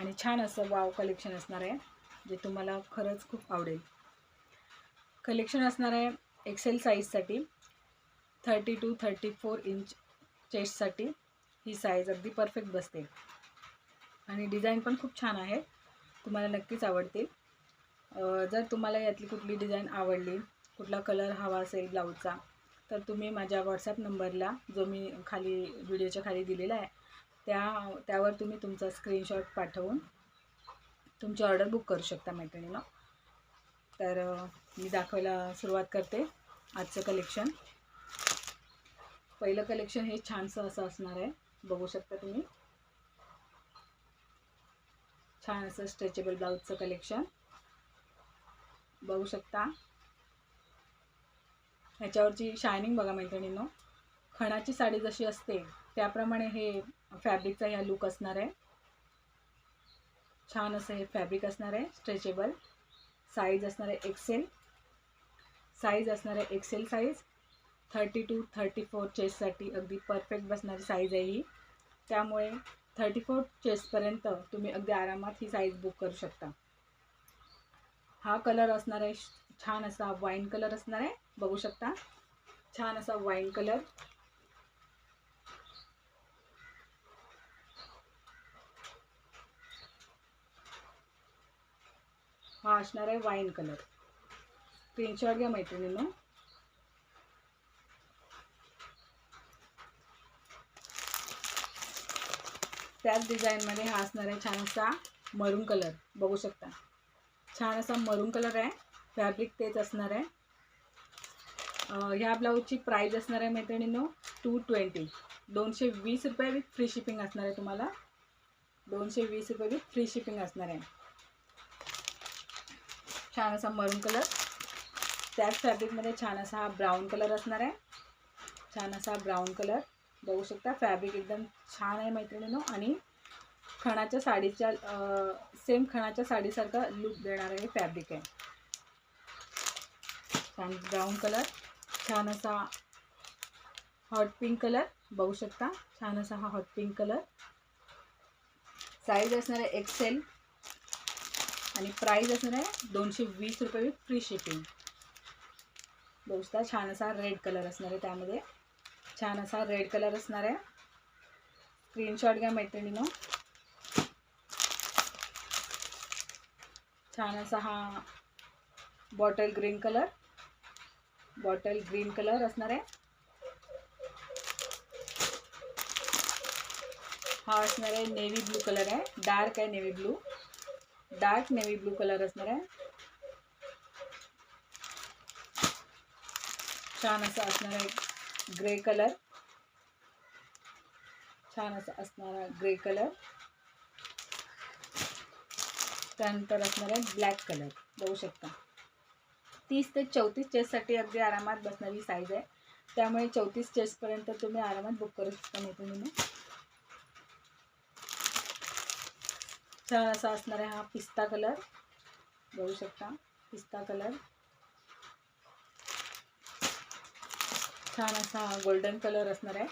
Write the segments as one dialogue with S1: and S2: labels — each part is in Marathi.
S1: आणि छान असं वाव कलेक्शन असणार आहे जे तुम्हाला खरंच खूप आवडेल. कलेक्शन असणार आहे XL साईजसाठी thirty two thirty four inch चेस्टसाठी ही साईज अगदी परफेक्ट बसते. आणि डिझाईन पण खूप छान आहे. तुम्हाला नक्कीच आवडतील. जर तुम्हाला यातली कुठली डिझाईन आवडली कुठला कलर हवा असेल ब्लाऊजचा तर तुम्ही माझ्या व्हॉट्सॲप नंबरला जो मी खाली व्हिडिओच्या खाली दिलेला आहे त्या त्यावर तुम्ही तुमचा स्क्रीनशॉट पाठवून तुमची ऑर्डर बुक करू शकता मैत्रिणीनं. तर मी दाखवायला सुरुवात करते आजचं कलेक्शन पहिलं कलेक्शन हे छानसं असं असणार आहे. बघू शकता तुम्ही. छान असं स्ट्रेचेबल ब्लाऊजचं कलेक्शन बघू शकता. ह्याच्यावरची शायनिंग बघा मैत्रिणींनो. खणाची साडी जशी असते त्याप्रमाणे हे फॅब्रिकचा ह्या लुक असणार आहे. छान असं हे फॅब्रिक असणार आहे स्ट्रेचेबल. साईज असणार आहे एक्सेल साईज असणार आहे XL size thirty two thirty four चेस्टसाठी अगदी परफेक्ट बसणारी साईज आहे ही. त्यामुळे थर्टी फोर चेस्टपर्यंत तुम्ही अगदी आरामात ही साईज बुक करू शकता. हा कलर असणार आहे छान असा वाईन कलर असणार आहे बघू शकता. छान असा वाईन कलर हा असणार आहे वाईन कलर. स्क्रीनशॉट घ्या मैत्रिणीनं. त्याच डिझाईनमध्ये हा असणार आहे छान असा मरून कलर. बघू शकता. छान असा मरून कलर आहे. फॅब्रिक तेच असणार आहे. ह्या ब्लाऊजची प्राईज असणार आहे मैत्रिणींनो टू ट्वेंटी दोनशे वीस रुपये विथ फ्री शिपिंग असणार आहे तुम्हाला. दोनशे वीस रुपये विथ फ्री शिपिंग असणार आहे. छान असा मरून कलर त्याच फॅब्रिकमध्ये छान असा हा ब्राऊन कलर असणार आहे. छान असा ब्राऊन कलर बघू शकता फॅब्रिक एकदम छान आहे मैत्रिणीनो. आणि खणाच्या साडीच्या सेम खणाच्या साडीसारखा लुक देणारं हे फॅब्रिक आहे. छान ब्राऊन कलर छान असा हॉट पिंक कलर बघू शकता छान असा हा हॉट पिंक कलर साईज असणार आहे एक्सेल आणि प्राईज असणार आहे दोनशे वीस रुपये विथ फ्री शिपिंग दोस्ता छान असा रेड कलर असणार आहे त्यामध्ये. छान असा रेड कलर असणार आहे. स्क्रीनशॉट घ्या मैत्रिणीनं. छान असा हा bottle green colour bottle green colour असणार आहे. हा असणार आहे नेव्ही ब्लू कलर आहे. डार्क आहे navy blue dark navy blue colour असणार आहे. छान असं असणार आहे ग्रे कलर. छान असं असणारा ग्रे कलर. त्यानंतर असणार आहे ब्लॅक कलर. बघू शकता. तीस ते चौतीस चेससाठी अगदी आरामात बसणारी साईज आहे. त्यामुळे चौतीस चेसपर्यंत तुम्ही आरामात बुक करू शकता. मैत्रिणीने छान असा असणार आहे हा पिस्ता कलर. बघू शकता पिस्ता कलर. छान असा गोल्डन कलर असणार आहे.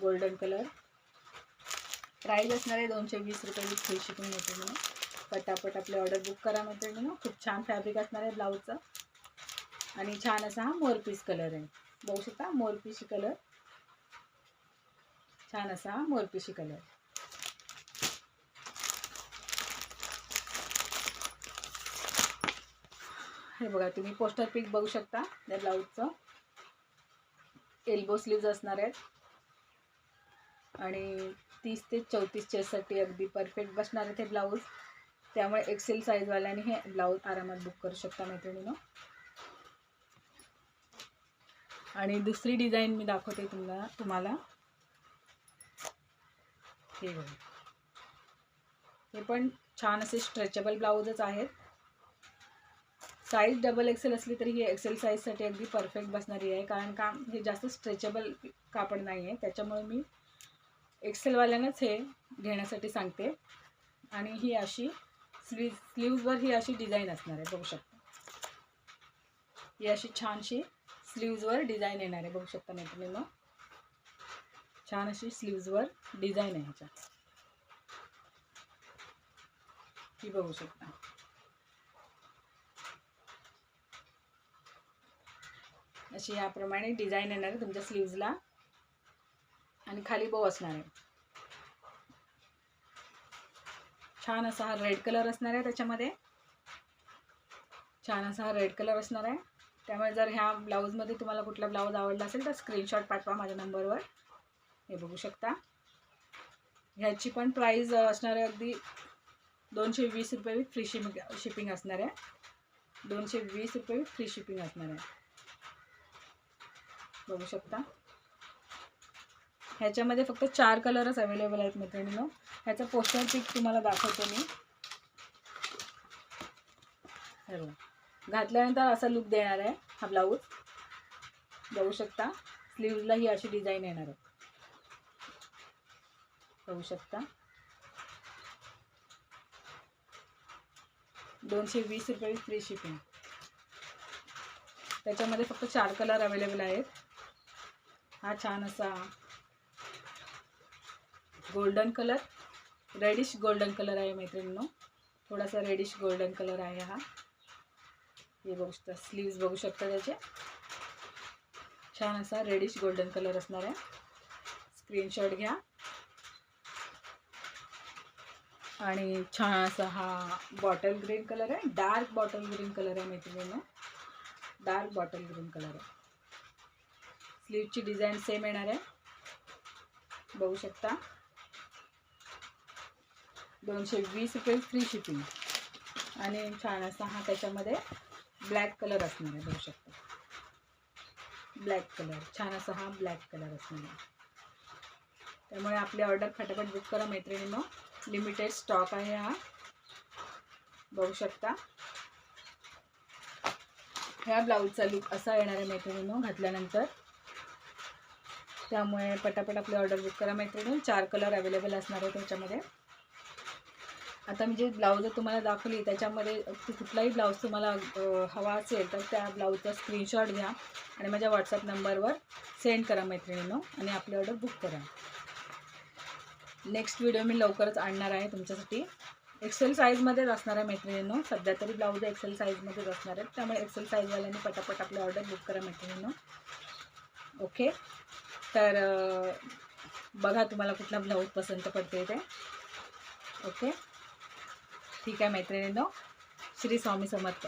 S1: Golden colour. प्राईज असणार आहे दोनशे वीस रुपये विथ फ्री शिपिंग मैत्रिणीनं पटापट आपली ऑर्डर बुक करा मैत्रिणीनं खूप छान फॅब्रिक असणार आहे ब्लाऊजचं. आणि छान असा हा मोरपीस कलर आहे. बघू शकता मोरपीशी कलर. छान असा हा मोरपीशी कलर. हे बघा तुम्ही पोस्टर पिक बघू शकता या ब्लाऊजचं एल्बो स्लीव्ज असणार आहेत. आणि तीस ते चौतीस चेससाठी अगदी परफेक्ट बसणार आहे ते ब्लाऊज त्यामुळे एक्सेल साईजवाल्याने हे ब्लाऊज आरामात बुक करू शकता मैत्रिणीनं. आणि दुसरी डिझाईन मी दाखवते तुम्हाला तुम्हाला. हे बघा. हे पण छान असे स्ट्रेचेबल ब्लाऊजच आहेत. साईज डबल एक्सेल असली तरी ही एक्सेल साईजसाठी अगदी परफेक्ट बसणारी आहे. कारण का हे जास्त स्ट्रेचेबल कापड नाही आहे त्याच्यामुळे मी एक्सेलवाल्यानंच हे घेण्यासाठी सांगते. आणि ही अशी स्लीव स्लीव्जवर ही अशी डिझाईन असणार आहे. बघू शकता. ही अशी छानशी स्लीव्जवर डिझाईन येणार आहे. बघू शकता नाही तुम्ही मग छान अशी स्लीव्जवर डिझाईन आहे ह्याच्या ही बघू शकता. अशी याप्रमाणे डिझाईन येणार आहे तुमच्या स्लीव्जला आणि खाली बो असणार आहे. छान असा हा रेड कलर असणार आहे त्याच्यामध्ये. छान असा हा रेड कलर असणार आहे. त्यामुळे जर ह्या ब्लाऊजमध्ये तुम्हाला कुठला ब्लाऊज आवडला असेल तर स्क्रीनशॉट पाठवा माझ्या नंबरवर हे बघू शकता. ह्याची पण प्राईज असणार आहे अगदी दोनशे वीस रुपये विथ फ्री शिपिंग शिपिंग असणार आहे. दोनशे वीस रुपये विथ फ्री शिपिंग असणार आहे. बघू शकता. ह्याच्यामध्ये फक्त चार कलरच अवेलेबल आहेत मैत्रिणीनो. ह्याचं पोस्टर पिक तुम्हाला दाखवतो मी. बघा. घातल्यानंतर असा लुक देणार आहे हा ब्लाऊज बघू शकता. स्लीवला ही अशी डिझाईन येणार आहे. बघू शकता. दोनशे वीस रुपये फ्री शिपिंग त्याच्यामध्ये फक्त चार कलर अवेलेबल आहेत. हा छान असा golden colour reddish golden colour आहे मैत्रिणींनो. थोडासा रेडिश गोल्डन कलर आहे हा. हे बघू शकता स्लीव्ज बघू शकता त्याचे. छान असा रेडिश गोल्डन कलर असणार आहे. स्क्रीनशॉट घ्या. आणि छान असा हा बॉटल ग्रीन कलर आहे. डार्क बॉटल ग्रीन कलर आहे मैत्रिणींनो. डार्क बॉटल ग्रीन कलर आहे. स्लीवची डिझाईन सेम येणार आहे. बघू शकता. दोनशे वीस रुपये फ्री शिपिंग आणि छान असा हा त्याच्यामध्ये ब्लॅक कलर असणार आहे बघू शकता. ब्लॅक कलर छान असा हा ब्लॅक कलर असणार आहे. त्यामुळे आपली ऑर्डर फटाफट बुक करा मैत्रिणींनो. लिमिटेड स्टॉक आहे हा. बघू शकता. ह्या ब्लाऊजचा लुक असा येणार आहे मैत्रिणींनो घातल्यानंतर. त्यामुळे पटापट आपली ऑर्डर बुक करा. मैत्रिणी चार कलर अवेलेबल असणार आहे त्याच्यामध्ये आता मी जे ब्लाऊज तुम्हाला दाखवली त्याच्यामध्ये कुठलाही ब्लाऊज तुम्हाला हवा असेल तर त्या ब्लाऊजचा स्क्रीनशॉट घ्या आणि माझ्या व्हॉट्सअप नंबरवर सेंड करा मैत्रिणींनो आणि आपली ऑर्डर बुक करा. नेक्स्ट व्हिडिओ मी लवकरच आणणार आहे तुमच्यासाठी. एक्सेल साईजमध्येच असणार आहे मैत्रिणींनो. सध्या तरी ब्लाऊज एक्सेल साईजमध्येच असणार आहेत. त्यामुळे एक्सेल साईजवाल्यांनी पटापट आपली ऑर्डर बुक करा मैत्रिणींनो. ओके तर बघा तुम्हाला कुठला ब्लाऊज पसंत पडते ते. ओके? ठीक आहे मैत्रिणींनो. श्री स्वामी समर्थ.